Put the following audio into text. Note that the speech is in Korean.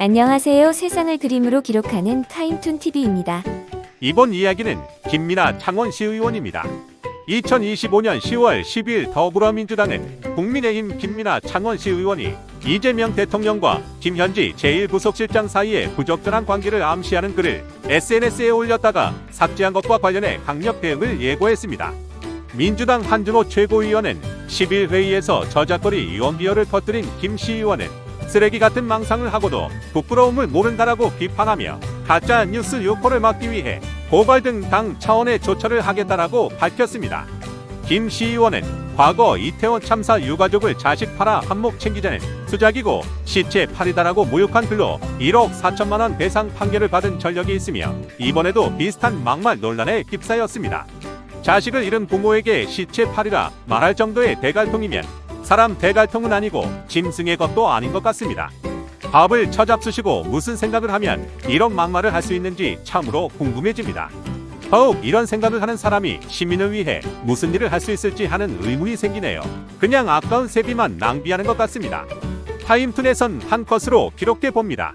안녕하세요. 세상을 그림으로 기록하는 타임툰 TV입니다. 이번 이야기는 김민아 창원시 의원입니다. 2025년 10월 10일 더불어민주당은 국민의힘 김민아 창원시 의원이 이재명 대통령과 김현지 제1부속실장 사이의 부적절한 관계를 암시하는 글을 SNS에 올렸다가 삭제한 것과 관련해 강력 대응을 예고했습니다. 민주당 한준호 최고위원은 10일 회의에서 저작거리 이원 비어를 퍼뜨린 김 시의원은 쓰레기 같은 망상을 하고도 부끄러움을 모른다라고 비판하며 가짜 뉴스 유포를 막기 위해 고발 등 당 차원의 조처를 하겠다라고 밝혔습니다. 김 시의원은 과거 이태원 참사 유가족을 자식 팔아 한몫 챙기자는 수작이고 시체 팔이다라고 모욕한 글로 1억 4천만 원 배상 판결을 받은 전력이 있으며 이번에도 비슷한 막말 논란에 휩싸였습니다. 자식을 잃은 부모에게 시체 팔이라 말할 정도의 대갈통이면 사람 대갈통은 아니고 짐승의 것도 아닌 것 같습니다. 밥을 처잡수시고 무슨 생각을 하면 이런 막말을 할 수 있는지 참으로 궁금해집니다. 더욱 이런 생각을 하는 사람이 시민을 위해 무슨 일을 할 수 있을지 하는 의문이 생기네요. 그냥 아까운 세비만 낭비하는 것 같습니다. 타임툰에선 한 컷으로 기록해 봅니다.